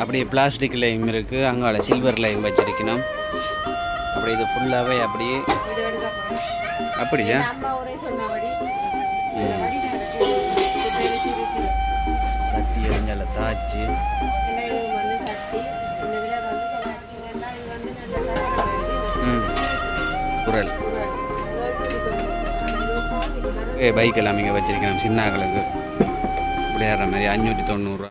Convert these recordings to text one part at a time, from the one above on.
அப்படியே plastic Lime இருக்குது அங்கால சில்வர் லைம் வச்சிருக்கணும். அப்படி இது ஃபுல்லாகவே அப்படியே அப்படியா? சட்டி எரிஞ்சால தாச்சு. குரல். ஏ பைக் எல்லாம் இங்கே வச்சிருக்கணும். சின்னாக்களுக்கு. விளையாடுற மாதிரி அஞ்சூற்றி தொண்ணூறுரூவா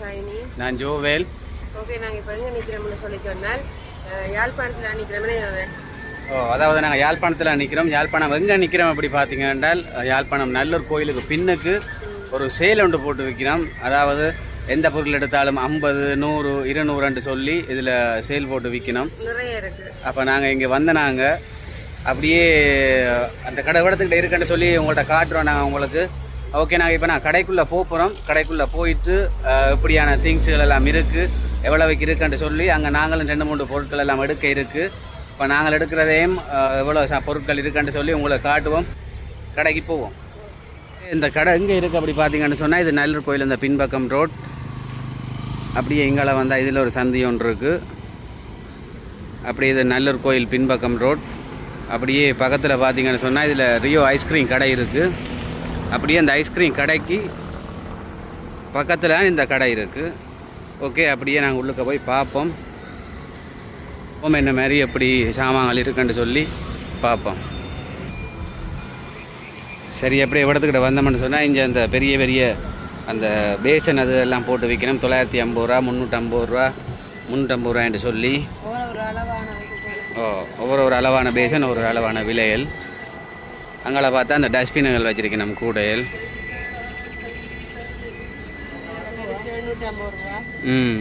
வணக்கம் நான் ஜோவேல். ஓகே நாங்கள் இப்போ எங்கே நிற்கிறோம்னு சொல்லி சொன்னால் யாழ்ப்பாணத்தில் நிற்கிறோம்னு ஓ அதாவது நாங்கள் யாழ்ப்பாணத்தில் நிற்கிறோம் யாழ்ப்பாணம் எங்கே நிற்கிறோம் அப்படி பார்த்தீங்க என்றால் யாழ்ப்பாணம் நல்லூர் கோயிலுக்கு பின்னுக்கு ஒரு சேல் ஒன்று போட்டு வைக்கிறோம். அதாவது எந்த பொருள் எடுத்தாலும் ஐம்பது நூறு இருநூறுன்னு சொல்லி இதில் சேல் போட்டு விற்கணும் அப்போ நாங்கள் இங்கே வந்த நாங்கள் அப்படியே அந்த கடை இடத்துக்கிட்ட இருக்குன்னு சொல்லி உங்கள்கிட்ட காட்டுறோம் நாங்கள் உங்களுக்கு. ஓகே நாங்கள் இப்போ நான் கடைக்குள்ளே போகிறோம் கடைக்குள்ளே போயிட்டு அஹ், எப்படியான திங்ஸுகள் எல்லாம் இருக்குது எவ்வளோவுக்கு இருக்குன்ட்டு சொல்லி அங்கே நாங்களும் ரெண்டு மூணு பொருட்கள் எல்லாம் எடுக்க இருக்குது இப்போ நாங்கள் எடுக்கிறதையும் எவ்வளோ பொருட்கள் இருக்குன்னு சொல்லி உங்களை காட்டுவோம். கடைக்கு போவோம். இந்த கடை எங்கே இருக்குது அப்படி பார்த்தீங்கன்னு சொன்னால் இது நல்லூர் கோயில் இந்த பின்பக்கம் ரோட் அப்படியே எங்களை வந்தால் இதில் ஒரு சந்தி ஒன்று இருக்குது அப்படியே இது நல்லூர் கோயில் பின்பக்கம் ரோட் அப்படியே பக்கத்தில் பார்த்தீங்கன்னு சொன்னால் இதில் ரியோ ஐஸ்கிரீம் கடை இருக்குது அப்படியே அந்த ஐஸ்கிரீம் கடைக்கு பக்கத்தில் இந்த கடை இருக்குது ஓகே அப்படியே நாங்கள் உள்ளுக்க போய் பார்ப்போம். பார்ப்போம் என்ன மாதிரி எப்படி சாமான்கள் இருக்குன்னு சொல்லி பார்ப்போம். சரி அப்படியே இடத்துக்கிட்ட வந்தோம்னு சொன்னால் இங்கே அந்த பெரிய பெரிய அந்த பேசன் அது எல்லாம் போட்டு விற்கணும் தொள்ளாயிரத்தி ஐம்பது ரூபா முந்நூற்றம்பது ரூபா முந்நூற்றம்பது ரூபான்னு சொல்லி. ஒவ்வொரு ஒரு அளவான இதுக்கு ஓ ஒவ்வொரு ஒரு அளவான பேசன் ஒரு அளவான விலையல் அங்கே பார்த்தா அந்த டஸ்ட்பின்கள் வச்சுருக்கேன் நம்ம கூடையல். ம்.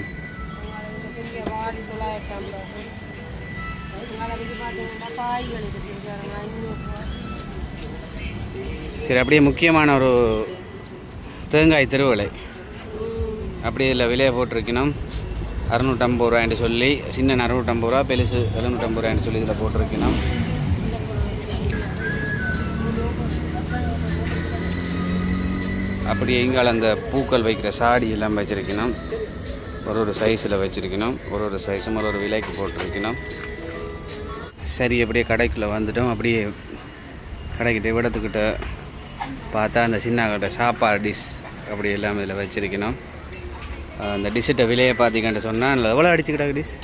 சரி அப்படியே முக்கியமான ஒரு தேங்காய் திருவலை. அப்படியே இதில் விலையை போட்டிருக்கணும். அறுநூற்றம்பது ரூபாய்ன்னு சொல்லி சின்ன அறுநூற்றம்பது ரூபா பெருசு எழுநூற்றம்பது ரூபாய்ன்னு சொல்லி இதில் போட்டிருக்கணும். அப்படியே இங்கால அந்த பூக்கள் வைக்கிற சாடி எல்லாம் வச்சுருக்கணும். ஒரு ஒரு சைஸில் வச்சுருக்கணும். ஒரு ஒரு சைஸும் ஒரு ஒரு விலைக்கு போட்டிருக்கணும். சரி அப்படியே கடைக்குள்ளே வந்துட்டோம். அப்படியே கடைக்கிட்ட விடத்துக்கிட்ட பார்த்தா அந்த சின்ன கடை சாப்பாடு டிஷ் அப்படி எல்லாம் இதில் வச்சிருக்கணும். அந்த டிஷ்ஷிட்ட விலையை பார்த்தீங்கன்னு சொன்னால் எவ்வளோ அடிச்சுக்கிட்டா டிஷ்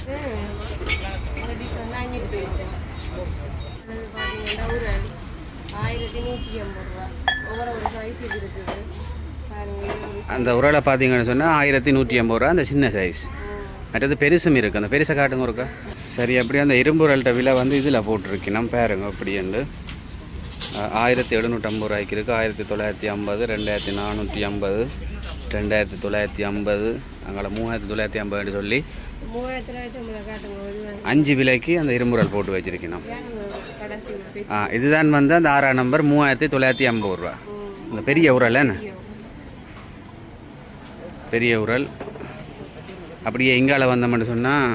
ஆயிரத்தி நூற்றி ஐம்பது ரூபா. ஒவ்வொரு ஒரு சைஸ் இருக்குது. அந்த உரலை பார்த்தீங்கன்னு சொன்னால் ஆயிரத்தி நூற்றி ஐம்பது ரூபா அந்த சின்ன சைஸ் மற்றது பெருசும் இருக்குது அந்த பெருசை காட்டுங்க இருக்கா சரி அப்படியே அந்த இரும்பு உரல்கிட்ட விலை வந்து இதில் போட்டிருக்கணும். பாருங்க அப்படின்ட்டு ஆயிரத்தி எழுநூற்றம்பது ரூபாய்க்கு இருக்குது ஆயிரத்தி தொள்ளாயிரத்தி ஐம்பது ரெண்டாயிரத்தி நானூற்றி ஐம்பது ரெண்டாயிரத்தி தொள்ளாயிரத்தி ஐம்பது. அங்கே மூவாயிரத்தி தொள்ளாயிரத்தி ஐம்பதுன்னு சொல்லி அஞ்சு விலைக்கு அந்த இரும்புரல் போட்டு வச்சுருக்கணும். ஆ இதுதான் வந்து அந்த ஆறாம் நம்பர் மூவாயிரத்தி தொள்ளாயிரத்தி ஐம்பது ரூபா. இந்த பெரிய உரல் என்ன? பெரிய உரல் அப்படியே இங்கால வந்தோம்னு சொன்னால்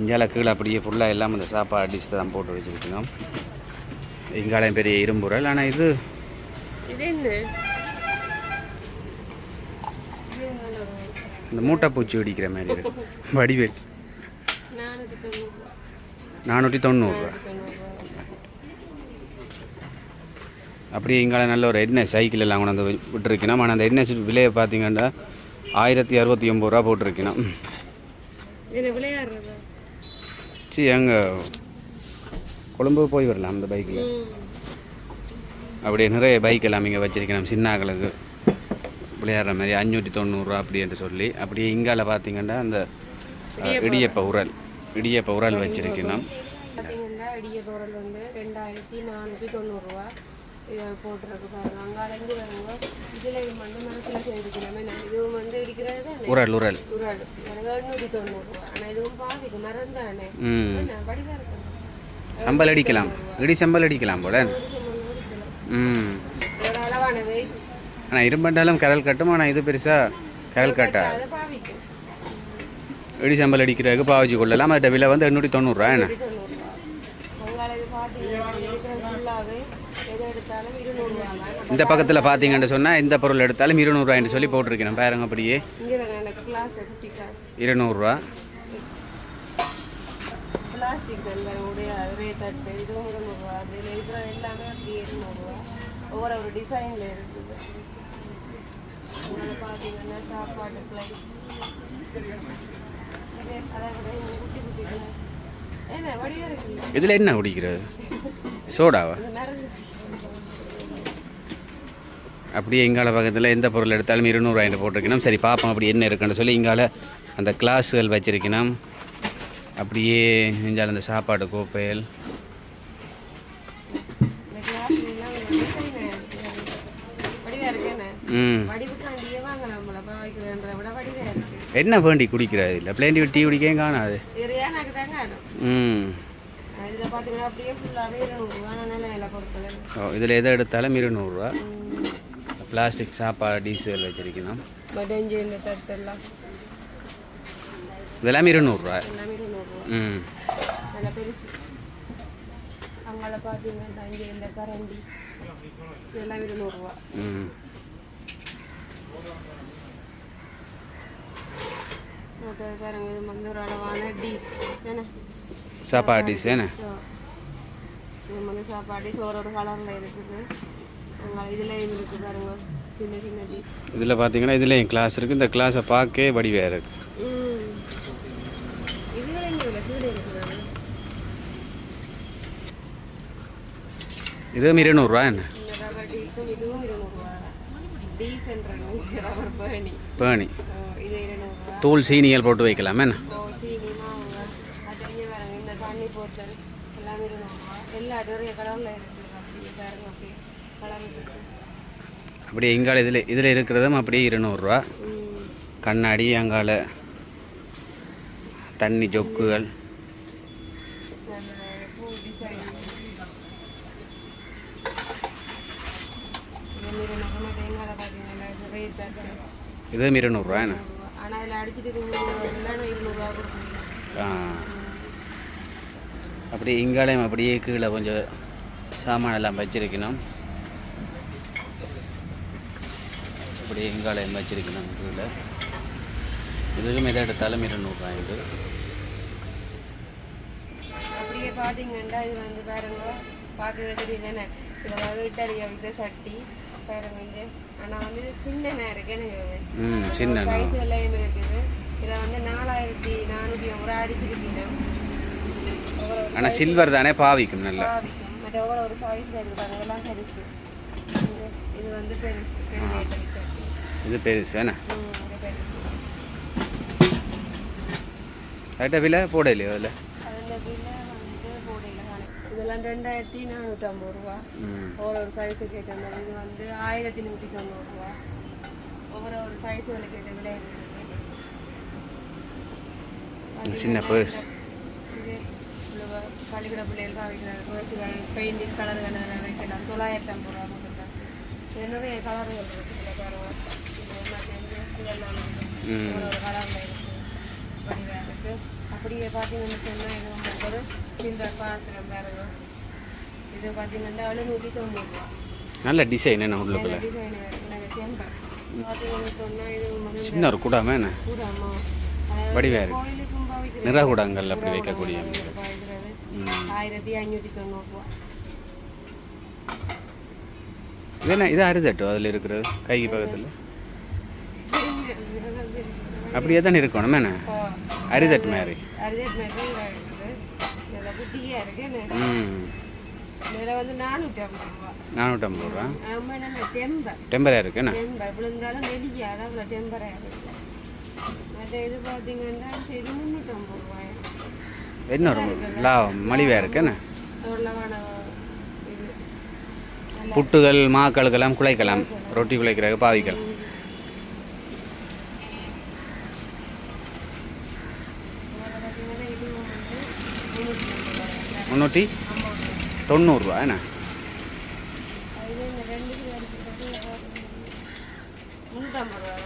இங்கால கீழே அப்படியே ஃபுல்லாக எல்லாம் அந்த சாப்பாடு டிஷ் தான் போட்டு வச்சுருக்கணும். இங்காலையும் பெரிய இரும்பு உரல் ஆனால் இது இந்த மூட்டை பூச்சி வெடிக்கிற மாதிரி வடிவேல். நானூற்றி தொண்ணூறுரூவா நானூற்றி தொண்ணூறுரூவா தொண்ணூறுரூவா அப்படியே இங்கால நல்ல ஒரு எண்ணெய் சைக்கிள் எல்லாம் கொண்டு வந்து விட்டுருக்கணும். ஆனால் அந்த எண்ணெய் விலையை பார்த்தீங்கன்னா ஆயிரத்தி அறுபத்தி ஒம்பது ரூபா போட்டிருக்கணும். சரி அங்கே கொழும்பு போய் வரலாம் அந்த பைக்கில் அப்படியே நிறைய பைக் எல்லாம் இங்கே வச்சிருக்கணும். சின்னாக்களுக்கு விளையாடுற மாதிரி அஞ்சூற்றி தொண்ணூறுரூவா அப்படின்ட்டு சொல்லி அப்படியே இங்கால பார்த்தீங்கன்னா அந்த இடியப்ப உரல். இடியப்ப உரல் வச்சிருக்கணும். பார்த்தீங்கன்னா இடிய பொருள் வந்து ரெண்டாயிரத்தி நானூற்றி தொண்ணூறுரூவா இது போட்டுருக்கு பாருங்க அங்கால இருந்து வருங்க இதில் வந்து மனசில் செஞ்சுக்கணுமே இதுவும் வந்து இடிக்கிறது உரல் உரல். எனக்கு எண்ணூற்றி தொண்ணூறுரூவா ஆனால் இதுவும் பாவிக்கு மரம் தானே. ம். என்ன வடிவாக இருக்கணும். சம்பல் அடிக்கலாம். இடி சம்பல் அடிக்கலாம் போல. ம். அளவான வெயிட் ஆனால் இரும்பண்டாலும் கரல் கட்டும். ஆனால் இது பெருசாக அதை பாவிக்கும். இடி சம்பல் அடிக்கிறதுக்கு பாவச்சி கொள்ளலாம். அதோட விலை வந்து எண்ணூற்றி தொண்ணூறுரூவா என்ன இது தொண்ணூறுரூவா உங்களை இது பார்த்தீங்கன்னா இருக்கிற ஃபுல்லாகவே எது எடுத்தாலும் இருநூறுவா தான் இந்த பக்கத்தில் பார்த்தீங்கன்னு சொன்னால் இந்த பொருள் எடுத்தாலும் இருநூறுவான்னு சொல்லி போட்டிருக்கேன் பாருங்க அப்படியே. இருநூறுவா. பிளாஸ்டிக் தட்டு இதுவும் இருநூறுவா அதில் இருக்கிற எல்லாமே அப்படியே இருநூறுவா. ஒவ்வொரு ஒரு டிசைனில் இருக்குது. உங்களை பார்த்தீங்கன்னா சாப்பாடு பிளைட் இது அதை விட இந்த குட்டி குட்டி கிளாஸ் என்ன வடிவம் இருக்குல்ல இதில் என்ன குடிக்கிறது சோடாவா? அப்படியே இங்கால பக்கத்தில் எந்த பொருள் எடுத்தாலும் இருநூறுவாயின்னு போட்டிருக்கணும். சரி பார்ப்போம் அப்படி என்ன இருக்குன்னு சொல்லி இங்கால அந்த கிளாஸுகள் வச்சிருக்கணும். அப்படியே இங்கால அந்த சாப்பாடு கோப்பைகள். என்ன? வேண்டி குடிக்கிறது இல்லை பிளேண்டி டீ குடிக்கவும் காணாது. ம். இதில் எதை எடுத்தாலும் இருநூறுவா பிளாஸ்டிக் சாப்பாடு டீசல் வச்சிருக்கணும். படஞ்சு இந்த தட்டெல்லாம் இதெல்லாம் இருநூறுவா. ம். நல்ல பெருசு. அவங்கள பார்த்தீங்கன்னா இங்கே இந்த கரண்டி இதெல்லாம் இருநூறுவா. ம். பாருங்க இது வந்து ஒரு அளவான டீஸ். என்ன? சாப்பாடு டீஸ் என்ன. இது வந்து சாப்பாடு சோறு ஒரு கலரில் இருக்குது. இதில் பார்த்தீங்கன்னா இதில் என் கிளாஸ் இருக்குது இந்த கிளாஸை பார்க்கவே வடிவாக இருக்குது இதுவும் இருநூறுவா என்ன? பேணி. தூள் சீனியல் போட்டு வைக்கலாம். என்ன? எல்லா நிறைய கலரில் இருக்குது அப்படியே பாருங்க இங்கால இதில் இதில் இருக்கிறதும் அப்படியே இருநூறுரூவா கண்ணாடி அங்கால தண்ணி ஜொக்குகள். இதுவும் இருநூறுவா என்ன? ஆ. அப்படியே இங்காலையும் அப்படியே கீழே கொஞ்சம் சாமானெல்லாம் வச்சிருக்கணும். அப்படியே இங்காலையும் வச்சிருக்கணும் கீழே இதுக்கும் எதை எடுத்தாலும் இருநூறுவா இது அப்படியே பார்த்தீங்கன்னா இது வந்து பாருங்க பார்க்கறது தெரியுது என்ன இதில் வந்து இட்டாலியா விற்ற சட்டி பாருங்க இங்கே ஆனால் வந்து இது சின்ன இருக்கு எனக்கு ம் சின்ன சைஸ் எல்லாம் இருக்குது. இதில் வந்து நாலாயிரத்தி நானூற்றி ஐம்பது அடிச்சிருக்கீங்க. ஆனால் சில்வர் தானே பாவிக்கும் நல்லா. பாவிக்கும். மற்ற ஒரு சைஸில் இருக்குது இதெல்லாம் பெருசு. இது- இது வந்து பெருசு பெரிய இட்டலி சட்டி இது பெருசு என்ன ம் இது பெருசு கரெக்டாக விலை? போடலையோ அதில் அதில் இதெல்லாம் ரெண்டாயிரத்தி நானூற்றம்பது ரூபா. ஒவ்வொரு ஒரு சைஸுக்கு ஏற்ற மாதிரி. இது வந்து ஆயிரத்தி நூற்றி தொண்ணூறுரூவா ஒவ்வொரு ஒரு சைஸுகளுக்கு ஏற்ற விலை சின்ன பர்ஸ் பள்ளிக்கூட பிள்ளைகள் வைக்கிறாங்க. பர்ஸுகள் பெயிண்டிங் கலர் கலர் வைக்கலாம் தொள்ளாயிரத்தி ஐம்பது ரூபா நிறைய கலர்கள் இருக்குது இது மற்ற இதெல்லாம் ம் ஒரு இருக்குது அப்படியே பார்த்தீங்கன்னு சொன்னால் இது உங்களுக்கு ஒரு சிந்த பாத்திரம் பாருங்க இது பார்த்தீங்கன்னா எழுநூற்றி தொண்ணூறுரூவா நல்ல டிசைன் என்ன உள்ளுக்குள்ள சின்ன ஒரு கூடாம என்ன? கூடாமா. வடிவா இருக்கு. கோயிலுக்கும் பாவிக்கிறது நிறகுடங்கள் அப்படி வைக்கக்கூடிய ஆயிரத்தி ஐநூற்றி தொண்ணூறுரூவா இது என்ன? இது அரிதட்டு அதில் இருக்கிறது? கைக்கு பக்கத்தில்? அப்படியே தானே இருக்கணும் என்ன? அரிதேட் மாதிரி. நானூற்றம்பது ரூபா. டெம்பர் இருக்கு என்ன? என்ன லா மலிவாக இருக்கு என்ன? புட்டுகள் மாக்களுக்கெல்லாம் குழைக்கலாம் ரொட்டி குழைக்கிறதுக்கு பாவிக்கலாம் இதில் பார்த்தீங்கன்னா இதுவும் வந்து முந்நூற்றி ஐம்பது ரூபாய் முந்நூற்றி தொண்ணூறுரூவா என்ன அது இந்த ரெண்டு கிலோ இருக்கிறது முந்நூற்றி முந்நூற்றம்பது ரூபா.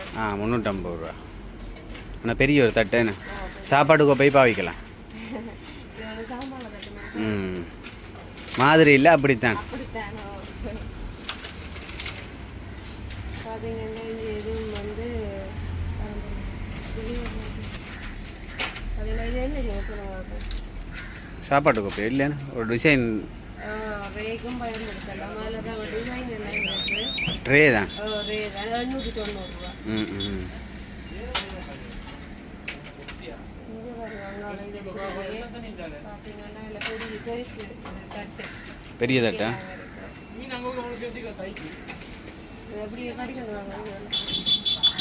தான். ஆ முந்நூற்றம்பது ரூபா. ஆனால் பெரிய ஒரு தட்டுன்னு சாப்பாட்டுக்கு போய் பாவிக்கலாம். ம். மாதிரி இல்லை அப்படித்தான் அப்படித்தானோ பார்த்தீங்கன்னா இங்கே எதுவும் வந்து அதில் இது என்ன சொல்லுவாங்க சாப்பாட்டுக்கு போய் இல்லைன்னு ஒரு டிசைன் ட்ரே தான் ம் ம் பெரிய தட்டு.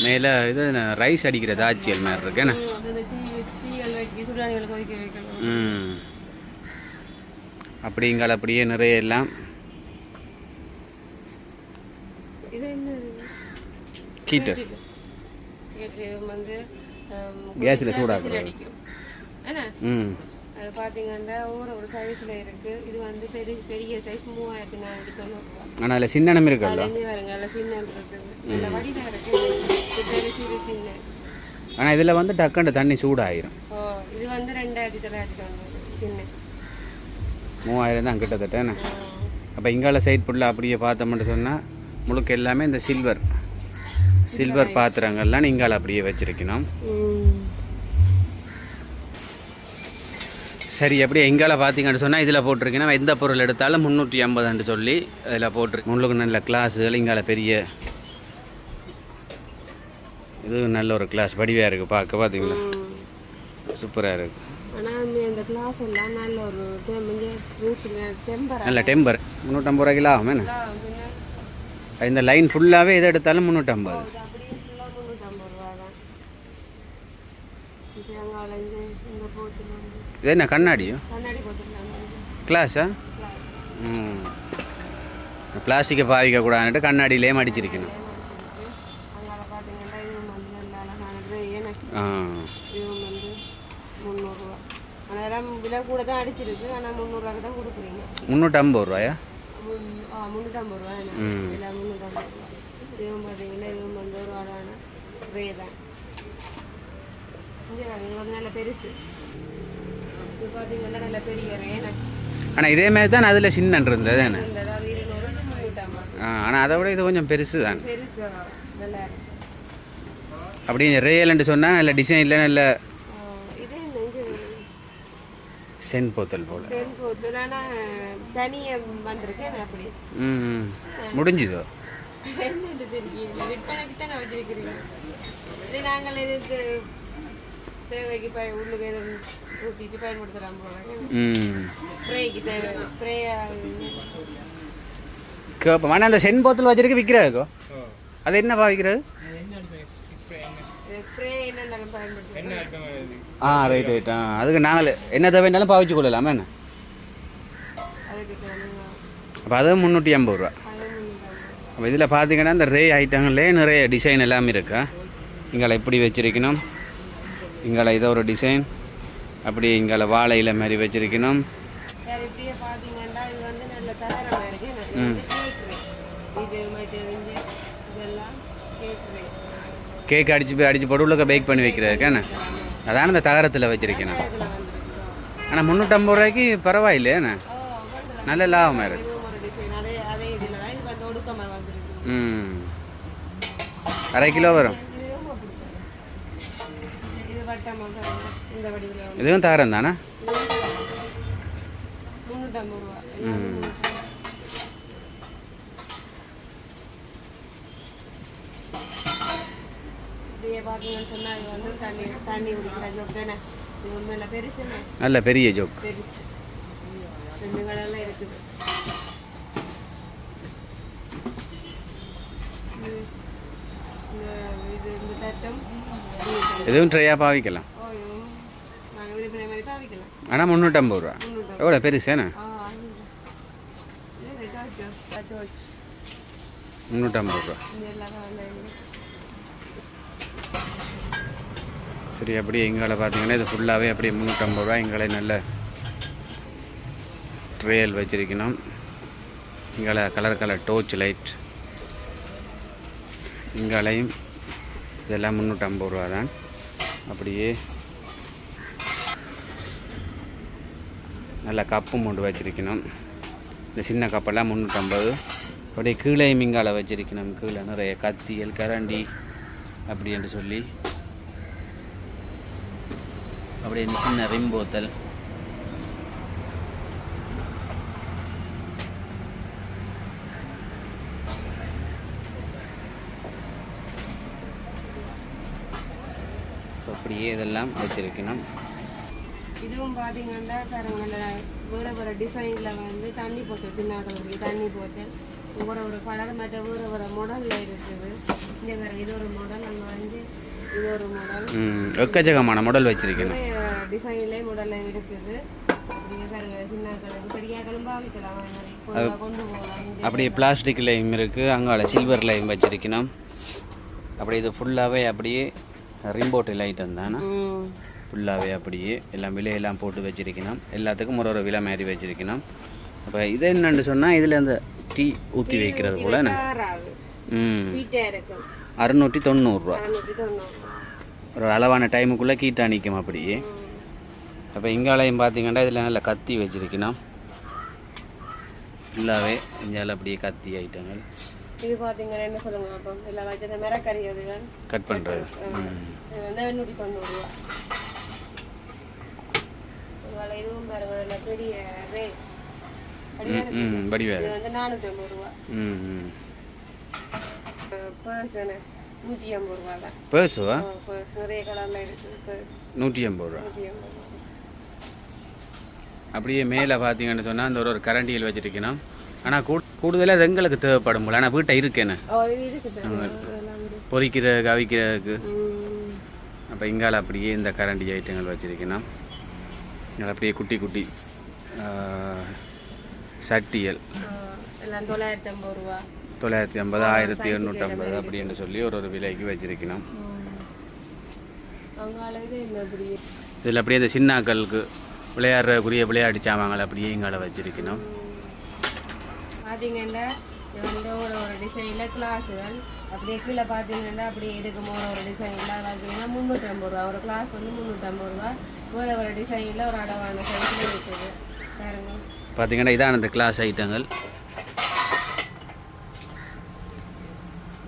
மேலே இது ரைஸ் அடிக்கிற தாச்சியல் மாதிரி வைக்கணும். ம். அப்படிங்கள் அப்படியே நிறைய எல்லாம். ஹீட்டர் கேஸ்ல என்ன ம். அது பார்த்தீங்கன்னா ஒவ்வொரு ஒரு சைஸில் இருக்குது இது வந்து பெரிய பெரிய சைஸ் மூவாயிரத்தி நானூற்றி தொண்ணூறுரூவா ஆனால் அதில் சின்னனம் இருக்குல்ல வருங்க அதில் சின்ன இருக்குது. இது சின்ன. ஆனால் இதில் வந்து டக்குன்னு தண்ணி சூடாயிரும். ஓ இது வந்து ரெண்டாயிரத்தி தொள்ளாயிரத்தி தொண்ணூறு சின்ன. மூவாயிரம் தான் கிட்டத்தட்ட என்ன? ஆ. அப்போ இங்கால சைட் ஃபுல்லாக அப்படியே பார்த்தோம்னு சொன்னால் முழுக்க எல்லாமே இந்த சில்வர் சில்வர் பாத்திரங்கள்லாம் இங்கால அப்படியே வச்சிருக்கணும். சரி அப்படியே எங்கால பார்த்தீங்கன்னு சொன்னால் இதில் போட்டிருக்கீங்கன்னா எந்த பொருள் எடுத்தாலும் முந்நூற்றி ஐம்பதுன்னு சொல்லி அதில் போட்டிருக்கு. முள்ளுக்கு நல்ல கிளாஸுகள் இங்கால பெரிய. இது நல்ல ஒரு கிளாஸ் வடிவாக இருக்குது பார்க்க பார்த்தீங்களா சூப்பராக இருக்குது ஆனால் இந்த கிளாஸ் எல்லாம் நல்ல ஒரு டெம்பர் நல்ல டெம்பர் முந்நூற்றம்பது ரூபா கிலோ ஆகும் இந்த லைன் ஃபுல்லாகவே எதை எடுத்தாலும் முந்நூற்றம்பது இது என்ன கண்ணாடியோ? கண்ணாடி போட்டுருக்காங்க. கிளாஸா ம். பிளாஸ்டிக்கை பாவிக்கக்கூடாதுன்ட்டு கண்ணாடியிலே மடிச்சிருக்கணும். அங்கே பார்த்தீங்கன்னா இதுவும் வந்து நல்ல அழகான கிரே எனக்கு ஆ இதுவும் வந்து முந்நூறுரூவா ஆனால் அதெல்லாம் விலை கூட தான் அடிச்சிருக்கு. ஆனால் முந்நூறுரூவாக்கு தான் கொடுக்குறீங்க. முந்நூற்றம்பது ரூபாயா? முந்நூற்றம்பது ரூபா. எல்லாம் முந்நூற்றம்பது ரூபா. இதுவும் பார்த்தீங்கன்னா இதுவும் வந்து ஒரு அழகான கிரே தான். இது வந்து நல்ல பெருசு. இது பார்த்தீங்கன்னா நல்ல பெரிய ரே எனக்கு ஆனால் இதே மாதிரி தான் அதில் சின்னன் இருந்தது ஆனால் அதை விட இது கொஞ்சம் பெருசு தான். பெருசு அப்படியே ரியல்ன்ட்டு சொன்னால் நல்ல டிசைனில் நல்ல சென் போத்தல் போல். சென் போட்டு ஆனால் தனியாக வந்திருக்கேன் அப்படி. ம். முடிஞ்சுதோ? என்னன்னு தெரியல விற்பனைக்கு தானே வச்சிருக்கிறீங்க இல்லை நாங்கள் இது தேவைக்கு பய உள்ளுக்கு எதுவும் ஊற்றிட்டு பயன்படுத்தலாம் போகிறாங்க ம் ஸ்ப்ரேக்கு தேவை ஸ்ப்ரே கேட்போம் ஆனால் அந்த சென் போத்தல் வச்சிருக்கு விற்கிறாக்கோ அது என்ன பாவிக்கிறது ஸ்ப்ரே என்னென்ன பயன்படுத்தலாம். ஆ ரைட் ரைட் ஆ அதுக்கு நாங்கள். என்ன தேவைன்னாலும் பாவிச்சு கொள்ளலாமே என்ன? அப்போ அதுவும் முந்நூற்றி ஐம்பது ரூபா. அப்போ இதில் பார்த்தீங்கன்னா இந்த ரே ஐட்டங்களே நிறைய டிசைன் எல்லாமே இருக்கா? இங்களை இப்படி வச்சுருக்கணும்? இங்களை இதை ஒரு டிசைன் அப்படி இங்களை வாழை இலை மாதிரி வச்சுருக்கணும். கேக் அடிச்சு அடிச்சு போட்டு உள்ளக்க பேக் பண்ணி வைக்கிறதுக்கு அதான இந்த தகரத்தில் வச்சிருக்கணும் இதில் ஆனால் முந்நூற்றம்பது ரூபாய்க்கு பரவாயில்லை நல்ல லாபமாக இருக்கு. ம். அரை கிலோ வரும். இதுவும் தகரம் தானே? ம். பார்த்தீங்கன்னு சொன்னால் இது வந்து தண்ணி தண்ணி குடிக்கிற ஜோக் தானே? இது உண்மையில பெருசுண்ணே நல்ல பெரிய ஜோக் பெருசு. ரெண்டு கலரில் இருக்குது. இது- இந்த தட்டம். எதுவும் ட்ரையாக பாவிக்கலாம். ஆனால் முந்நூற்றம்பது ரூபா. எவ்வளோ பெருசு என்ன? ஆ அது இது காட்டு காட்டு வச்சு முந்நூற்றம்பது ரூபா இந்த எல்லா கலர்லையும் சரி அப்படியே எங்களை பார்த்தீங்கன்னா இது ஃபுல்லாகவே அப்படியே முந்நூற்றம்பது ரூபா எங்களை நல்ல ட்ரேல் வச்சுருக்கணும். எங்களை கலர் கலர் டோர்ச் லைட் எங்களையும் இதெல்லாம் முந்நூற்றம்பது ரூபா தான். அப்படியே நல்ல கப்பு மூண்டு வச்சுருக்கணும். இந்த சின்ன கப்பெல்லாம் முந்நூற்றம்பது அப்படியே கீழே மிங்கால வச்சுருக்கணும். கீழே நிறைய கத்தியல் கரண்டி அப்படி என்று சொல்லி அப்படியே சின்ன ரிம் போத்தல். அப்படியே இதெல்லாம் வச்சிருக்கணும் இதுவும் பார்த்தீங்கன்னா பாருங்க நல்ல வேறு வேறு டிசைனில் வந்து தண்ணி போட்டு சின்ன தண்ணி போட்டு ஒரு ஒரு கலர் மற்ற வேறு வேறு மாடலில் இருக்குது. இந்த வேறு இது ஒரு மாடல் நம்ம வந்து இது ஒரு மாடல் எக்கச்சக்கமான மாடல் வச்சிருக்கணும் டிசைன்லேயே மாடலில் இருக்குது. அப்படியே பிளாஸ்டிக் லைம் இருக்குது அங்கால சில்வர் லைம் வச்சிருக்கணும். அப்படியே இது ஃபுல்லாகவே அப்படியே ரிம்போட் லைட்டம் தானே? ம். ஃபுல்லாகவே அப்படியே எல்லாம் விலையெல்லாம் போட்டு வச்சிருக்கணும். எல்லாத்துக்கும் ஒரு ஒரு விலை மாதிரி வச்சிருக்கணும். அப்போ இது என்னன்னு சொன்னால் இதில் அந்த டீ ஊற்றி வைக்கிறது போல ம். அறுநூற்றி தொண்ணூறுரூவா ஒரு அளவான டைமுக்குள்ளே கீட்டா நிற்கும் அப்படியே. அப்போ இங்காலையும் பார்த்தீங்கன்னா இதில் நல்ல கத்தி வச்சிருக்கணும். ஃபுல்லாகவே இங்கால அப்படியே கத்தி ஐட்டங்கள். இது பார்த்தீங்கன்னா என்ன சொல்லுங்க அப்போ இல்லை வச்ச மிரக்கறி அதுகள் கட் பண்ணுறது. வந்து எண்ணூற்றி தொண்ணூறுரூவா இதுவும் பாருங்க பெரிய ரே ம் படி வேறு இது வந்து நானூற்றி ஐம்பது ரூபா. ம் ம். நூற்றி ஐம்பது ரூபா தான் பேர்ஸுவா பர்ஸ் நிறைய கலரில் இருக்குது பர்ஸ் நூற்றி ஐம்பது ரூபா அப்படியே மேலே பார்த்தீங்கன்னு சொன்னால் அந்த ஒரு ஒரு கரண்டியில் வச்சுருக்கணும் ஆனால் கூ கூடுதலாக எங்களுக்கு தேவைப்படும் போல ஆனால் வீட்டை இருக்கேன்னு. பொரிக்கிற கவிக்கிறதுக்கு. அப்போ இங்கால அப்படியே இந்த கரண்டி ஐட்டங்கள் வச்சுருக்கணும் அப்படியே குட்டி குட்டி சட்டியல் ஆ, எல்லாம் தொள்ளாயிரத்தி ஐம்பது ரூபா தொள்ளாயிரத்தி ஐம்பது ஆயிரத்தி எண்ணூற்றம்பது அப்படின்னு சொல்லி ஒரு ஒரு விலைக்கு வச்சுருக்கணும். இதில் அப்படியே இந்த சின்னாக்களுக்கு விளையாடுறக்குரிய விளையாட்டு சாமான்கள் அப்படியே இங்கால வச்சிருக்கணும். பார்த்தீங்கன்னா வந்து ஒரு ஒரு டிசைனில் கிளாஸுகள் அப்படியே கீழே பார்த்தீங்கன்னா அப்படியே இருக்கும் ஒரு ஒரு டிசைனில் பார்த்தீங்கன்னா முந்நூற்றம்பது ரூபா. ஒரு கிளாஸ் வந்து முந்நூற்றம்பது ரூபா. வேறு ஒரு டிசைனில் ஒரு அடவான சைஸில் இருக்குது. பாருங்க. பார்த்தீங்கன்னா இதான் அந்த கிளாஸ் ஐட்டங்கள்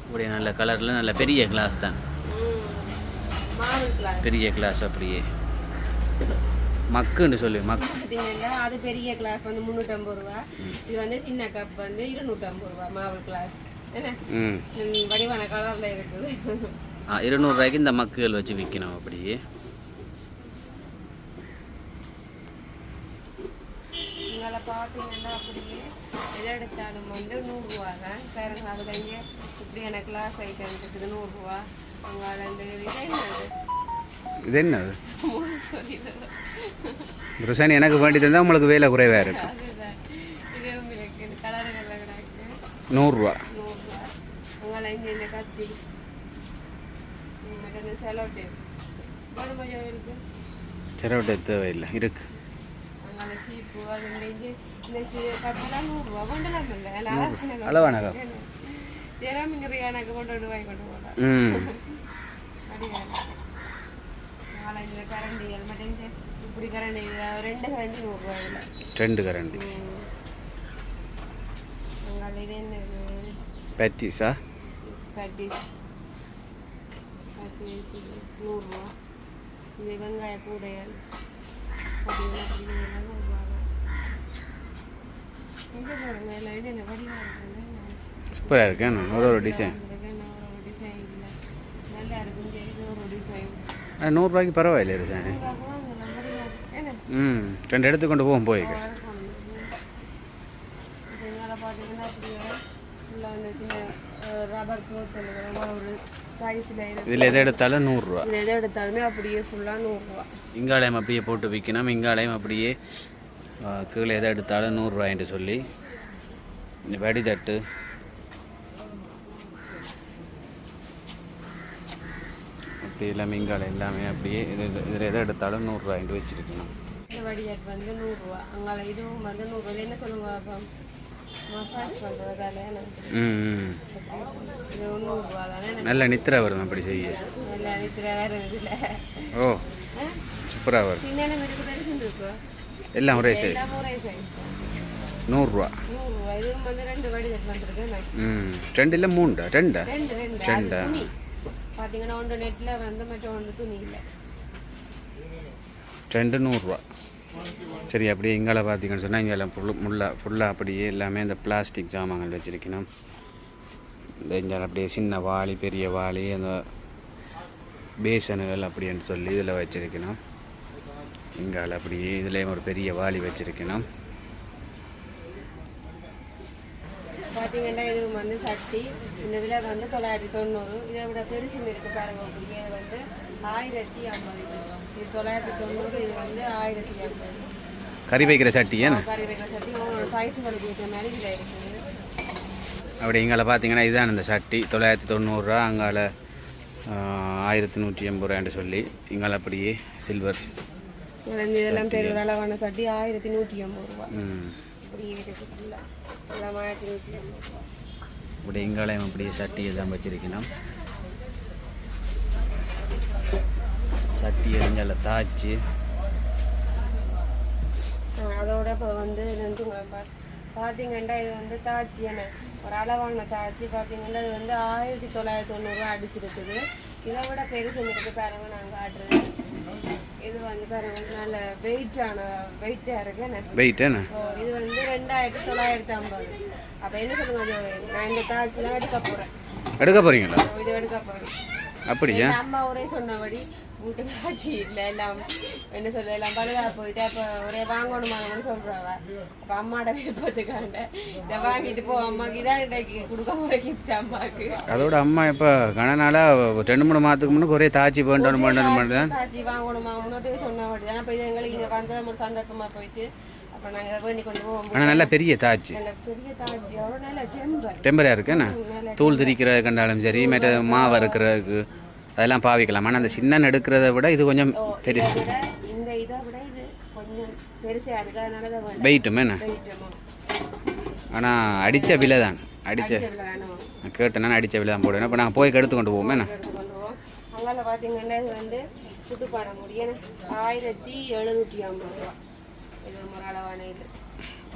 அப்படியே நல்ல கலரில் நல்ல பெரிய கிளாஸ் தான். பெரிய கிளாஸ் அப்படியே. மக்குன்னு சொல்லு மக். பார்த்தீங்கன்னா அது பெரிய கிளாஸ் வந்து முந்நூற்றம்பது ரூபா. இது வந்து சின்ன கப் வந்து இருநூற்றம்பது ரூபா மாவு கிளாஸ் என்ன? வடிவான கலரில் இருக்குது. ஆ இருநூறுவாய்க்கு இந்த மக்குகள் வச்சு விற்கணும் அப்படியே. பார்த்தீங்கன்னா அப்படியே எதை எடுத்தாலும் வந்து நூறுரூவா தான் பாருங்க அதில் இங்கே இப்படியான கிளாஸ் ஐட்டம் இருக்குது நூறுரூவா. அங்கே இந்த இது என்னது? இது என்னது? ருசானி எனக்கு வேண்டி தந்தால் உங்களுக்கு வேலை குறைவாக இருக்கும் நூறுரூவா. அங்கே இங்கே இந்த கத்தி. சிரவட்டை தேவையில்லை. இருக்கு. அங்கே சீப்பு அது இந்த இது இந்த சி- கத்திலாம் நூறுரூவா கொண்டுலாம் இல்லை எல்லாம் அளவான கப் திறமைங்கிற எனக்கு கொண்டு வந்து வாங்கி கொண்டு போகலாம் ம் அடியாரு நாளை இந்த கரண்டிகள் மட்டும் இந்த இப்படி கரண்டி அஹ் ரெண்டு கரண்டி பேட்டிஸா கட்டிஸ் நூறுரூவா இது வெங்காய கூடைகள் பார்த்தீங்கன்னா அப்படிங்கிறதுலாம் நூறுரூவா தான் எங்கே போகிற மேலே இது என்ன வடிவாக இருக்குது சூப்பராக இருக்கேன் ஒரு ஒரு டிசைன் நூறுரூவாய்க்கு பரவாயில்லை என்ன ம் ரெண்டு இடத்துக்கு கொண்டு போகும் இருக்கு இதில் எதை எடுத்தாலும் நூறுரூவா. இது எதை எடுத்தாலுமே அப்படியே ஃபுல்லாக நூறுரூவா. இங்காலயம் அப்படியே போட்டு விற்கணும் இங்காலயம் அப்படியே கீழே எதை எடுத்தாலும் நூறுரூவாயின்ட்டு சொல்லி வடிதட்டு. அப்படி எல்லாமே இங்காலம் எல்லாமே அப்படியே இது இதில் எதை எடுத்தாலும் நூறுரூவாயின்ட்டு வச்சுருக்கணும். இந்த வடிகட் வந்து நூறுரூவா அங்கே இதுவும் வந்து நூறுரூவா. என்ன சொல்லுங்க மசாஜ் பண்ணுறதால ம் நூறுரூவா தானே நல்ல நித்திரை வரும் அப்படி செய்ய. நல்லா நித்திர வேறு இதில். ஓ சூப்பராக வரும். சின்ன எல்லாம் ஒரே சைஸ் நூறுரூவா. ம். ரெண்டு இல்லை மூண்டா ரெண்டா? ரெண்டு ரெண்டு. அது ரெண்டா? துணி. பார்த்தீங்கன்னா ஒன்று நெட்டில் வந்து மற்ற ஒன்று துணி இல்லை. ரெண்டு நூறுரூவா. சரி அப்படியே இங்கால பார்த்தீங்கன்னு சொன்னால் இங்கே எல்லாம் ஃபுல்லு முல்லாக ஃபுல்லாக அப்படியே எல்லாமே இந்த பிளாஸ்டிக் ஜாமான்கள் வச்சுருக்கணும். இந்த இங்கே அப்படியே சின்ன வாளி பெரிய வாளி அந்த பேசனுகள் அப்படின்னு சொல்லி இதில் வச்சுருக்கணும். இங்கால அப்படியே இதுலேயும் ஒரு பெரிய வாளி வச்சுருக்கணும். பார்த்தீங்கன்னா இது வந்து சட்டி இந்த விலை வந்து தொள்ளாயிரத்தி தொண்ணூறு. இதை விட பெருசு இருக்கு பாருங்க அப்படியே இது வந்து ஆயிரத்தி ஐம்பது இது தொள்ளாயிரத்தி தொண்ணூறு இது வந்து ஆயிரத்தி ஐம்பது. கறி வைக்கிற சட்டி ஏன்னு கறி வைக்கிற சட்டி. ஏற்ற மாதிரி இருக்குது. அப்படி இங்கால பார்த்தீங்கன்னா இதுதான் இந்த சட்டி. தொள்ளாயிரத்தி தொண்ணூறுரூவா அங்கால ஆயிரத்தி நூற்றி எண்பது ரூபான்னு சொல்லி இங்கால அப்படியே சில்வர் இந்த இதெல்லாம் பெரிய அளவான சட்டி ஆயிரத்தி நூற்றி ஐம்பது ரூபா. ம். அப்படியே இருக்குது எல்லாம் ஆயிரத்தி நூற்றி ஐம்பது ரூபா. இப்படி இங்காலயம் அப்படியே சட்டி எல்லாம் வச்சிருக்கணும். சட்டி எரிஞ்சால தாய்ச்சி. ஆ, அதோட இப்போ வந்து நன்றி பார்த்தீங்கன்னா இது வந்து தாச்சி என்ன ஒரு அளவான தாச்சி பார்த்தீங்கன்னா இது வந்து ஆயிரத்தி தொள்ளாயிரத்தி தொண்ணூறுரூவா அடிச்சிருக்குது. இதை விட பெருசு இருக்கு பாருங்க நான் காட்டுறேன். இது வந்து பாருங்க நல்ல வெயிட்டான வெயிட்டாக இருக்கு வெயிட் என்ன? இது வந்து ரெண்டாயிரத்தி தொள்ளாயிரத்தி ஐம்பது. அப்போ என்ன சொல்லுங்க நான் இந்த தாச்சிலாம் எடுக்க போகிறேன் எடுக்க போறீங்களா? இது எடுக்க போகிறேன் அப்படியா? அம்மா ஒரே சொன்னபடி வீட்டு காட்சி இல்லை எல்லாம் என்ன சொல்ல எல்லாம் பழுதா போயிட்டு அப்போ ஒரே வாங்கணும் வாங்கணும்னு சொல்றாவ அப்போ அம்மாட விருப்பத்துக்காண்ட இதை வாங்கிட்டு போ அம்மாக்கு இதான் இன்றைக்கு கொடுக்க போகிற கிஃப்ட் அம்மாவுக்கு அதோட அம்மா இப்போ கணநாளாக ரெண்டு மூணு மாதத்துக்கு முன்னுக்கு ஒரே தாச்சி வேண்டணும் வேண்டணும் வேண்டாம் காட்சி வாங்கணும் வாங்கணும்னு சொன்னபடி தான் இப்போ இது எங்களுக்கு இங்கே வந்த ஒரு சந்தர்ப்பமாக போயிட்டு அப்போ நாங்கள் இதை வேண்டி கொண்டு போவோம். ஆனால் நல்லா பெரிய தாச்சி. நல்ல பெரிய தாஜி அவ்வளோ நல்ல டெம்பர் டெம்பராக இருக்கு என்ன? நல்ல தூள் திரிக்கிற கண்டாலும் சரி மற்ற மாவு அறுக்கிறதுக்கு அதெல்லாம் பாவிக்கலாம். ஆனால் அந்த சின்ன எடுக்கிறத விட இது கொஞ்சம் பெருசு. இந்த இதை விட இது கொஞ்சம் பெருசாக இருக்கு அதனால வெயிட்டும் என்ன? ஆனால் அடித்த விலை தான். அடித்த இவ்வளோ வேணும் நான் அடித்த விலை தான் போடுவேன். இப்போ நாங்கள் போய் எடுத்து கொண்டு போவோம் என்ன? அங்கால பார்த்தீங்கன்னா இது வந்து சுட்டுப்பாட முடியும் ஆயிரத்தி எழுநூற்றி ஐம்பது ரூபா. இது ஒரு அளவான இது.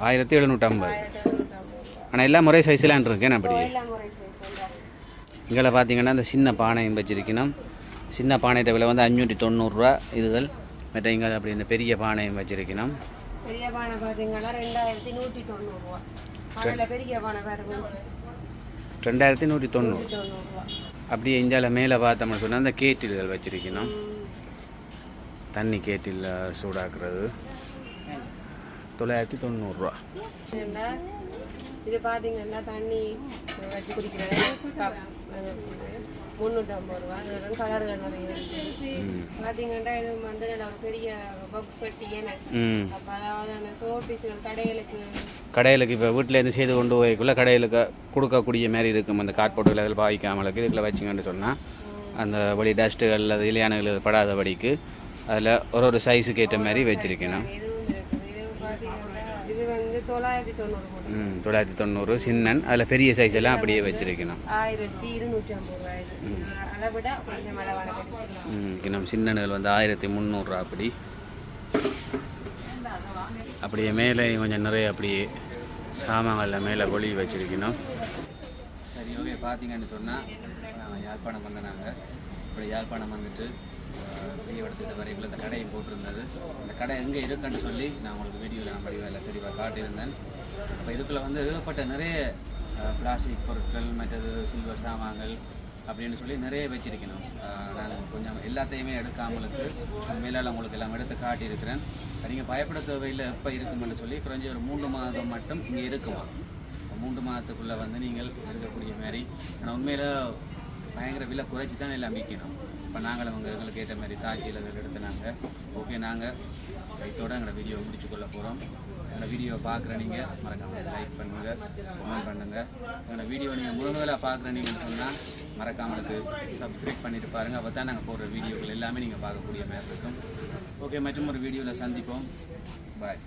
ஆயிரத்தி எழுநூற்றி ஐம்பது. ஆனால் எல்லா முறை சைஸ்லாம் இருக்கேன் அப்படி? எல்லாம் முறை சைஸ் இங்கே பார்த்தீங்கன்னா இந்த சின்ன பானையும் வச்சிருக்கணும். சின்ன பானையிட்ட விலை வந்து அஞ்சூற்றி தொண்ணூறுரூவா இதுகள் மற்ற இங்கே அப்படி இந்த பெரிய பானையும் வச்சிருக்கணும். பெரிய பானை பார்த்தீங்கன்னா ரெண்டாயிரத்தி நூற்றி தொண்ணூறுரூவா அதில் பெரிய பானை ரெண்டாயிரத்தி நூற்றி தொண்ணூறு. அப்படியே இந்தியாவில் மேலே பார்த்தோம்னு சொன்னால் அந்த கேட்டில்கள் வச்சிருக்கணும். தண்ணி கேட்டில் சூடாக்குறது. தொள்ளாயிரத்தி தொண்ணூறுரூவா இது பார்த்தீங்கன்னா தண்ணி வச்சு குடிக்கிறது முந்நூற்றம்பது ரூபா இதெல்லாம் கலர்கள் நிறைய பார்த்தீங்கன்னா இது வந்து பெரிய பெட்டி அப்போ அதாவது அந்த கடைகளுக்கு கடையிலுக்கு இப்போ வீட்டிலேருந்து செய்து கொண்டு போய்க்குள்ள கடையிலுக்கு கொடுக்கக்கூடிய மாதிரி இருக்கும். அந்த கார்போர்டுகள் அதில் பாவிக்காமலுக்கு இதுக்குள்ள வச்சிங்கன்னு சொன்னால் அந்த வழி டஸ்ட்டுகள் அது இலையானகள் படாதபடிக்கு அதில் ஒரு ஒரு சைஸுக்கு ஏற்ற மாதிரி வச்சுருக்கணும் இதுவும் இருக்குது இது பார்த்தீங்கன்னா இது வந்து தொள்ளாயிரத்தி தொண்ணூறு சின்னன். அதில் பெரிய சைஸ் எல்லாம் அப்படியே வச்சிருக்கணும். இன்னும் சின்னனுகள் வந்து ஆயிரத்தி முந்நூறுரூவா அப்படி. அப்படியே மேலே கொஞ்சம் நிறைய அப்படியே சாமான்களில் மேலே ஒளி வச்சிருக்கணும். சரி ஓகே பார்த்தீங்கன்னு சொன்னால் நாங்கள் யாழ்ப்பாணம் வந்து நாங்கள் இப்படி யாழ்ப்பாணம் வந்துட்டு வீடியோ எடுத்துகிட்டு வரைக்குள்ள இந்த கடையை போட்டிருந்தது. அந்த கடை எங்கே இருக்குன்னு சொல்லி நான் உங்களுக்கு வீடியோவில் நான் படிவில் தெளிவாக காட்டியிருந்தேன். அப்போ இதுக்குள்ளே வந்து ஏகப்பட்ட நிறைய பிளாஸ்டிக் பொருட்கள் மற்றது சில்வர் சாமான்கள் அப்படின்னு சொல்லி நிறைய வச்சிருக்கணும். நான் கொஞ்சம் எல்லாத்தையுமே எடுக்காமலுக்கு மேலால் உங்களுக்கு எல்லாம் எடுத்து காட்டியிருக்கிறேன். நீங்கள் பயப்பட தேவையில் எப்போ இருக்குமென்னு சொல்லி குறைஞ்ச ஒரு மூன்று மாதம் மட்டும் இங்கே இருக்குமா? மூன்று மாதத்துக்குள்ளே வந்து நீங்கள் இருக்கக்கூடிய மாதிரி. ஆனால் உண்மையில் பயங்கர விலை குறைச்சி தான் எல்லாம் விற்கணும். இப்போ நாங்கள் அவங்க எங்களுக்கு ஏற்ற மாதிரி தாச்சியில் இதில் எடுத்துனாங்க. ஓகே நாங்கள் இதோட எங்களோட வீடியோ முடிச்சு கொள்ள போகிறோம் எங்களோட வீடியோ பார்க்குற நீங்கள் மறக்காமல் லைக் பண்ணுங்கள் கமெண்ட் பண்ணுங்கள் எங்களோட வீடியோ நீங்கள் முழுமையாக பார்க்குற நீங்கள் சொன்னால் மறக்காமலுக்கு சப்ஸ்கிரைப் பண்ணிட்டு பாருங்கள் அப்போ தான் நாங்கள் போடுற வீடியோக்கள் எல்லாமே நீங்கள் பார்க்கக்கூடிய மாதிரி இருக்கும். ஓகே மற்றும் ஒரு வீடியோவில் சந்திப்போம். பாய்